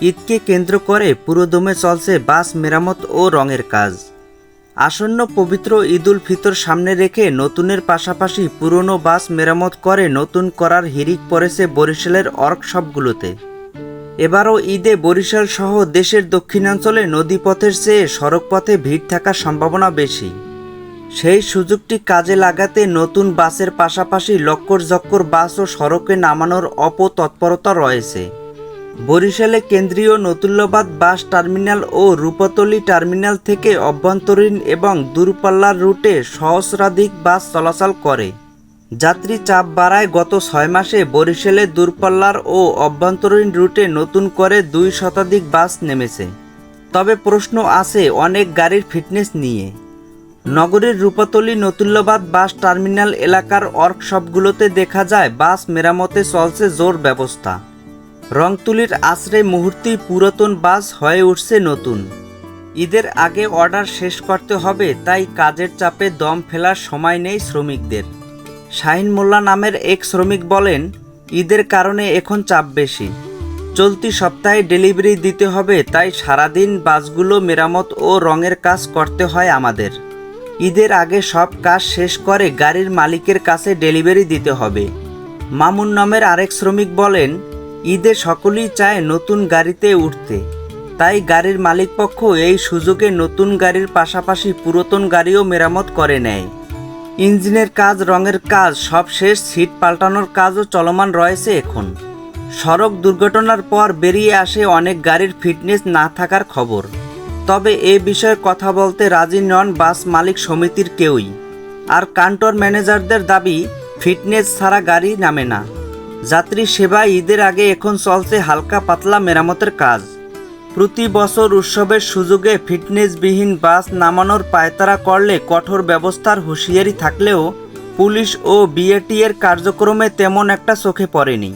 ঈদকে কেন্দ্র করে পুরোদমে চলছে বাস মেরামত ও রঙের কাজ। আসন্ন পবিত্র ঈদুল ফিতর সামনে রেখে নতুনের পাশাপাশি পুরনো বাস মেরামত করে নতুন করার হিরিক পড়েছে বরিশালের ওয়ার্কশপগুলোতে এবারও ঈদে বরিশাল সহ দেশের দক্ষিণাঞ্চলে নদীপথের চেয়ে সড়কপথে ভিড় থাকার সম্ভাবনা বেশি। সেই সুযোগটি কাজে লাগাতে নতুন বাসের পাশাপাশি লক্কর জক্কর বাস ও সড়কে নামানোর অপতৎপরতা রয়েছে। বরিশালে কেন্দ্রীয় নতুল্যবাদ বাস টার্মিনাল ও রূপতলি টার্মিনাল থেকে অভ্যন্তরীণ এবং দূরপাল্লার রুটে সহস্রাধিক বাস চলাচল করে। যাত্রী চাপ বাড়ায় গত ছয় মাসে বরিশালে দূরপাল্লার ও অভ্যন্তরীণ রুটে নতুন করে দুই শতাধিক বাস নেমেছে। তবে প্রশ্ন আছে অনেক গাড়ির ফিটনেস নিয়ে। নগরীর রূপাতলি নতুল্যবাদ বাস টার্মিনাল এলাকার ওয়ার্কশপগুলোতে দেখা যায়, বাস মেরামতে চলছে জোর ব্যবস্থা। রংতুলির আশ্রয় মুহূর্তেই পুরাতন বাস হয়ে উঠছে নতুন। ঈদের আগে অর্ডার শেষ করতে হবে, তাই কাজের চাপে দম ফেলার সময় নেই শ্রমিকদের। শাহিন মোল্লা নামের এক শ্রমিক বলেন, ঈদের কারণে এখন চাপ বেশি। চলতি সপ্তাহে ডেলিভারি দিতে হবে, তাই সারাদিন বাসগুলো মেরামত ও রঙের কাজ করতে হয় আমাদের। ঈদের আগে সব কাজ শেষ করে গাড়ির মালিকের কাছে ডেলিভারি দিতে হবে। মামুন নামের আরেক শ্রমিক বলেন ঈদে সকলেই চায় নতুন গাড়িতে উঠতে। তাই গাড়ির মালিকপক্ষ এই সুযোগে নতুন গাড়ির পাশাপাশি পুরাতন গাড়িও মেরামত করে নেয়। ইঞ্জিনের কাজ, রঙের কাজ, সব শেষ, সিট পাল্টানোর কাজও চলমান রয়েছে এখন। সড়ক দুর্ঘটনার পর বেরিয়ে আসে অনেক গাড়ির ফিটনেস না থাকার খবর। তবে এ বিষয়ে কথা বলতে রাজি নন বাস মালিক সমিতির কেউই। আর কান্টর ম্যানেজারদের দাবি, ফিটনেস ছাড়া গাড়ি নামে না। যাত্রী সেবা ঈদের আগে এখন চলছে হালকা পাতলা মেরামতের কাজ। প্রতি বছর উৎসবের সুযোগে ফিটনেসবিহীন বাস নামানোর পায়তারা করলে কঠোর ব্যবস্থার হুঁশিয়ারি থাকলেও পুলিশ ও বিএটিএর কার্যক্রমে তেমন একটা চোখে পড়েনি।